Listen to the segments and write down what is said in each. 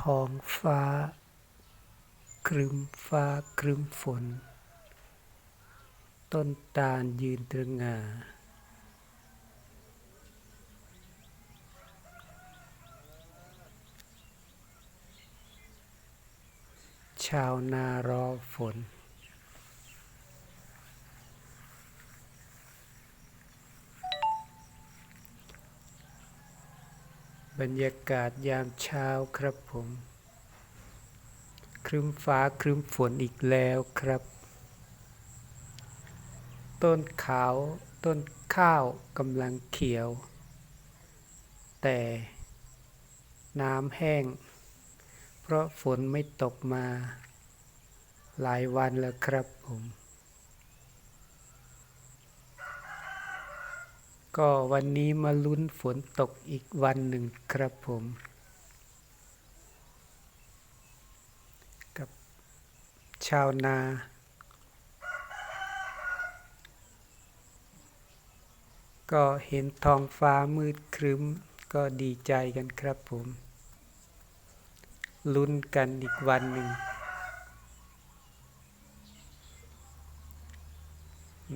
ท้องฟ้า ครึ้มฟ้าครึ้มฝน ต้นตาลยืนตระหง่าชาวนารอฝน บรรยากาศยามเช้าครับผม ครึ้มฟ้าครึ้มฝนอีกแล้วครับ ต้นขาวต้นข้าวกำลังเขียว แต่น้ำแห้ง เพราะฝนไม่ตกมา หลายวันแล้วครับผม ก็วันนี้มาลุ้นฝนตกอีกวันหนึ่งครับผมกับชาวนาก็เห็นท้องฟ้ามืดครึ้มก็ดีใจกันครับผม ลุ้นกันอีกวันหนึ่ง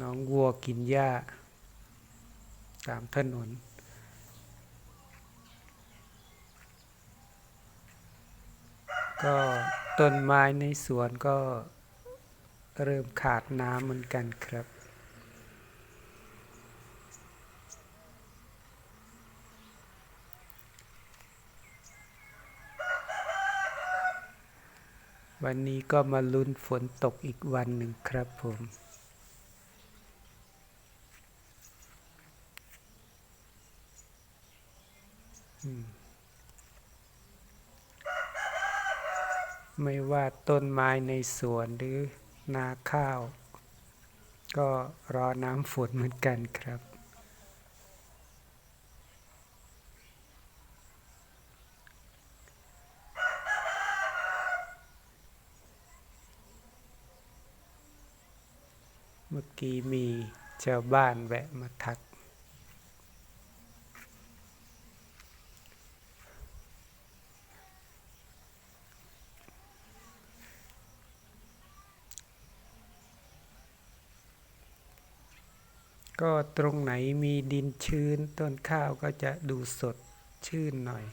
น้องวัวกินหญ้า ตามถนน ก็ต้นไม้ในสวนก็เริ่มขาดน้ำเหมือนกันครับวันนี้ก็มาลุ้นฝนตกอีกวันหนึ่งครับผม ไม่ว่าต้นไม้ในสวนหรือนาข้าว ก็รอน้ำฝนเหมือนกันครับ เมื่อกี้มีชาวบ้านแวะมาทัก ก็ตรงไหนมีดินชื้น ต้นข้าวก็จะดูสดชื่นหน่อย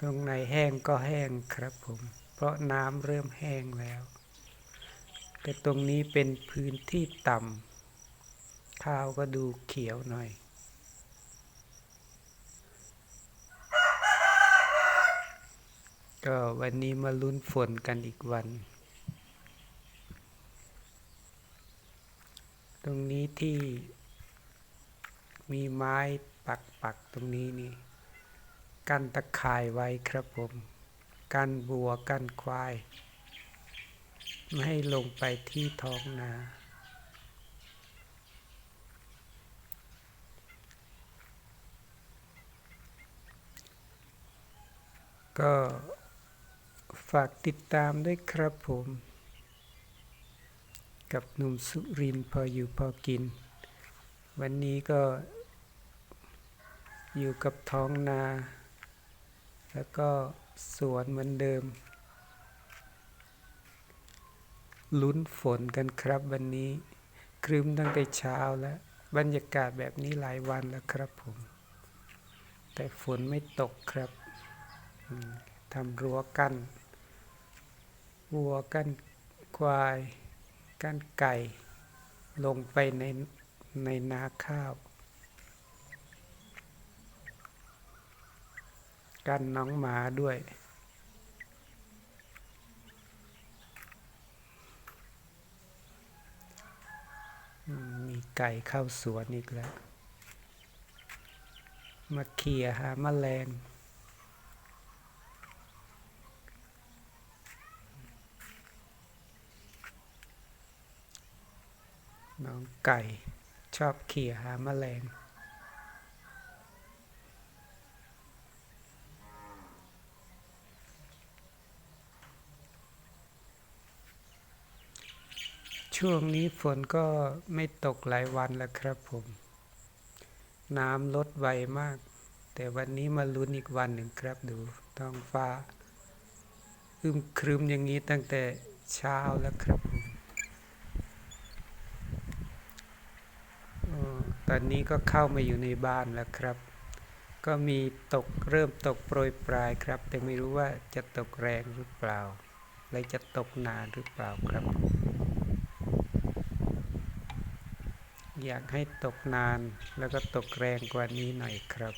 ตรงไหนแห้งก็แห้งครับผม เพราะน้ำเริ่มแห้งแล้ว แต่ตรงนี้เป็นพื้นที่ต่ำข้าวก็ดูเขียวหน่อยก็วันนี้มาลุ้นฝนกันอีกวัน ตรงนี้ที่ มีไม้ปักปักตรงนี้นี่กั้นตะข่ายไว้ครับผม กั้นบัวกั้นควาย ไม่ให้ลงไปที่ท้องนาก็ฝากติดตามด้วยครับผม กับหนุ่มสุรินพออยู่พอกิน วันนี้ก็อยู่กับท้องนา แล้วก็สวนเหมือนเดิม ลุ้นฝนกันครับวันนี้ครึ้มตั้งแต่เช้าแล้ว บรรยากาศแบบนี้หลายวันแล้วครับผม แต่ฝนไม่ตกครับทำรั้วกั้นวัวกั้นควายกั้นไก่ ลงไปใน ในนาข้าว กันน้องหมาด้วย มีไก่เข้าสวนอีกแล้ว มาเขี่ยหาแมลงน้องไก่ ชอบเขี่ยหาแมลง ช่วงนี้ฝนก็ไม่ตกหลายวันแล้วครับผม น้ำลดไวมาก แต่วันนี้มาลุ้นอีกวันหนึ่งครับดูท้องฟ้าอึมครึมอย่างนี้ตั้งแต่เช้าแล้วครับผมเอ่อ ตอนนี้ก็เข้ามาอยู่ในบ้านแล้วครับ ก็มีตกเริ่มตกโปรยปลายครับ แต่ไม่รู้ว่าจะตกแรงหรือเปล่า และจะตกนานหรือเปล่าครับ อยากให้ตกนานแล้วก็ตกแรงกว่านี้หน่อยครับ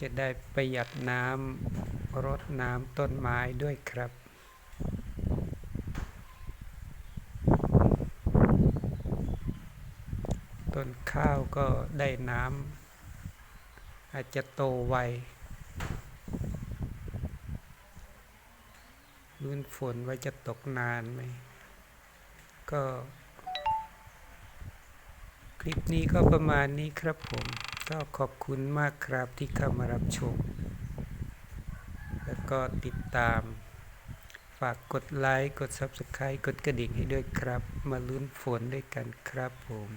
จะได้ประหยัดน้ำรดน้ำต้นไม้ด้วยครับ ต้นข้าวก็ได้น้ำอาจจะโตไวลุ้นฝนว่าจะตกนานไหม ก็ คลิปนี้ก็ประมาณนี้ครับผม ก็ขอบคุณมากครับที่เข้ามารับชม แล้วก็ติดตามฝากกดไลค์ กด Subscribe กดกระดิ่งให้ด้วยครับ มาลุ้นฝนด้วยกันครับผม